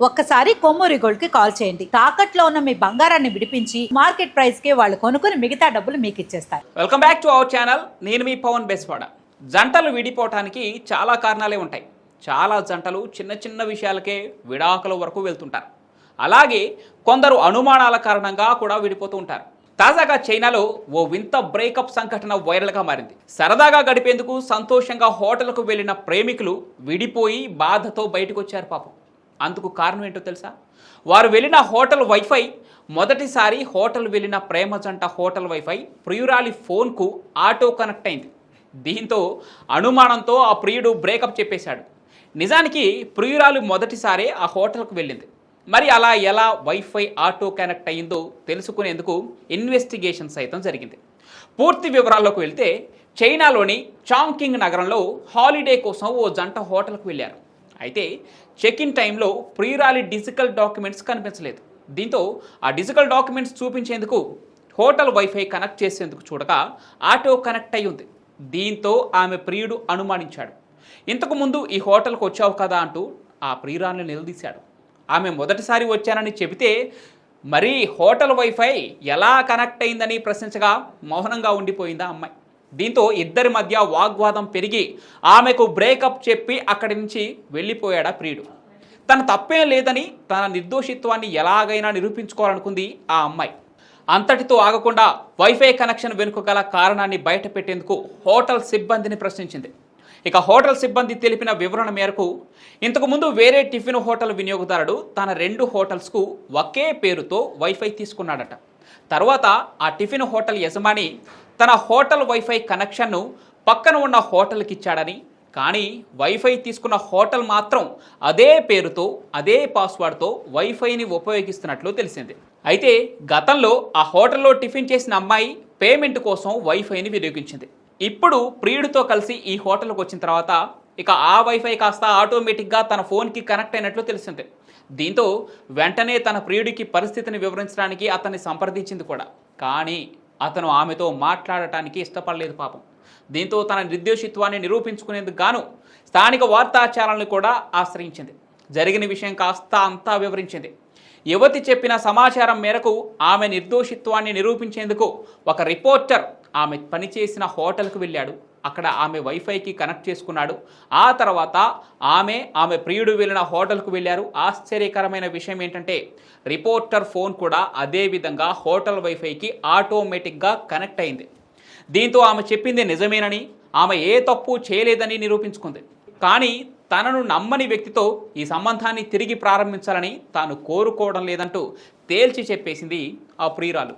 ఒక్కసారి కొమ్మూరి గోల్డ్కి కాల్ చేయండి. తాకట్లో ఉన్న మీ బంగారాన్ని విడిపించి మార్కెట్ ప్రైస్కి వాళ్ళు కొనుక్కుని మిగతా డబ్బులు మీకు ఇచ్చేస్తారు. Welcome back to our channel. నేను మీ పవన్ బెస్వాడ. జంటలు విడిపోవటానికి చాలా కారణాలే ఉంటాయి. చాలా జంటలు చిన్న చిన్న విషయాలకే విడాకుల వరకు వెళ్తుంటారు. అలాగే కొందరు అనుమానాల కారణంగా కూడా విడిపోతూ ఉంటారు. తాజాగా చైనాలో ఓ వింత బ్రేకప్ సంఘటన వైరల్గా మారింది. సరదాగా గడిపేందుకు సంతోషంగా హోటల్కు వెళ్ళిన ప్రేమికులు విడిపోయి బాధతో బయటకు వచ్చారు పాపం. అందుకు కారణం ఏంటో తెలుసా? వారు వెళ్ళిన హోటల్ వైఫై మొదటిసారి హోటల్ వెళ్ళిన ప్రేమ జంట హోటల్ వైఫై ప్రియురాలి ఫోన్కు ఆటో కనెక్ట్ అయింది. దీంతో అనుమానంతో ఆ ప్రియుడు బ్రేకప్ చెప్పేశాడు. నిజానికి ప్రియురాలు మొదటిసారి ఆ హోటల్కు వెళ్ళింది. మరి అలా ఎలా వైఫై ఆటో కనెక్ట్ అయ్యిందో తెలుసుకునేందుకు ఇన్వెస్టిగేషన్ సైతం జరిగింది. పూర్తి వివరాల్లోకి వెళ్తే చైనాలోని చాంకింగ్ నగరంలో హాలిడే కోసం ఓ జంట హోటల్కు వెళ్ళారు. అయితే చెక్ ఇన్ టైంలో ప్రియురాలి డిజిటల్ డాక్యుమెంట్స్ కనిపించలేదు. దీంతో ఆ డిజిటల్ డాక్యుమెంట్స్ చూపించేందుకు హోటల్ వైఫై కనెక్ట్ చేసేందుకు చూడగా ఆటో కనెక్ట్ అయి ఉంది దీంతో ఆమె ప్రియుడు అనుమానించాడు. ఇంతకు ముందు ఈ హోటల్కి వచ్చావు కదా అంటూ ఆ ప్రియురాన్ని నిలదీశాడు. ఆమె మొదటిసారి వచ్చానని చెబితే మరి హోటల్ వైఫై ఎలా కనెక్ట్ అయిందని? ప్రశ్నించగా మౌనంగా ఉండిపోయిందా అమ్మాయి. దీంతో ఇద్దరి మధ్య వాగ్వాదం పెరిగి ఆమెకు బ్రేకప్ చెప్పి అక్కడి నుంచి వెళ్ళిపోయాడా ప్రియుడు. తన తప్పేం లేదని తన నిర్దోషిత్వాన్ని ఎలాగైనా నిరూపించుకోవాలనుకుంది ఆ అమ్మాయి. అంతటితో ఆగకుండా వైఫై కనెక్షన్ వెనుక గల కారణాన్ని బయటపెట్టేందుకు హోటల్ సిబ్బందిని ప్రశ్నించింది. ఇక హోటల్ సిబ్బంది తెలిపిన వివరణ మేరకు ఇంతకుముందు వేరే టిఫిన్ హోటల్ వినియోగదారుడు తన రెండు హోటల్స్కు ఒకే పేరుతో వైఫై తీసుకున్నాడట. తర్వాత ఆ టిఫిన్ హోటల్ యజమాని తన హోటల్ వైఫై కనెక్షన్ను పక్కన ఉన్న హోటల్కి ఇచ్చాడని కానీ వైఫై తీసుకున్న హోటల్ మాత్రం అదే పేరుతో అదే పాస్వర్డ్తో వైఫైని ఉపయోగిస్తున్నట్లు తెలిసింది. అయితే గతంలో ఆ హోటల్లో టిఫిన్ చేసిన అమ్మాయి పేమెంట్ కోసం వైఫైని వినియోగించింది. ఇప్పుడు ప్రియుడితో కలిసి ఈ హోటల్కి వచ్చిన తర్వాత ఇక ఆ వైఫై కాస్త ఆటోమేటిక్గా తన ఫోన్కి కనెక్ట్ అయినట్లు తెలిసింది. దీంతో వెంటనే తన ప్రియుడికి పరిస్థితిని వివరించడానికి అతన్ని సంప్రదించింది కూడా. కానీ అతను ఆమెతో మాట్లాడటానికి ఇష్టపడలేదు పాపం. దీంతో తన నిర్దోషిత్వాన్ని నిరూపించుకునేందుకు గాను స్థానిక వార్తా ఛానల్ని కూడా ఆశ్రయించింది. జరిగిన విషయం కాస్త అంతా వివరించింది. యువతి చెప్పిన సమాచారం మేరకు ఆమె నిర్దోషిత్వాన్ని నిరూపించేందుకు ఒక రిపోర్టర్ ఆమె పనిచేసిన హోటల్కు వెళ్ళాడు. అక్కడ ఆమె వైఫైకి కనెక్ట్ చేసుకున్నాడు. ఆ తర్వాత ఆమె ఆమె ప్రియుడు వెళ్ళిన హోటల్కు వెళ్ళారు. ఆశ్చర్యకరమైన విషయం ఏంటంటే రిపోర్టర్ ఫోన్ కూడా అదే విధంగా హోటల్ వైఫైకి ఆటోమేటిక్గా కనెక్ట్ అయింది. దీంతో ఆమె చెప్పింది నిజమేనని ఆమె ఏ తప్పు చేయలేదని నిరూపించుకుంది. కానీ తనను నమ్మని వ్యక్తితో ఈ సంబంధాన్ని తిరిగి ప్రారంభించాలని తాను కోరుకోవడం లేదంటూ తేల్చి చెప్పేసింది ఆ ప్రియురాలు.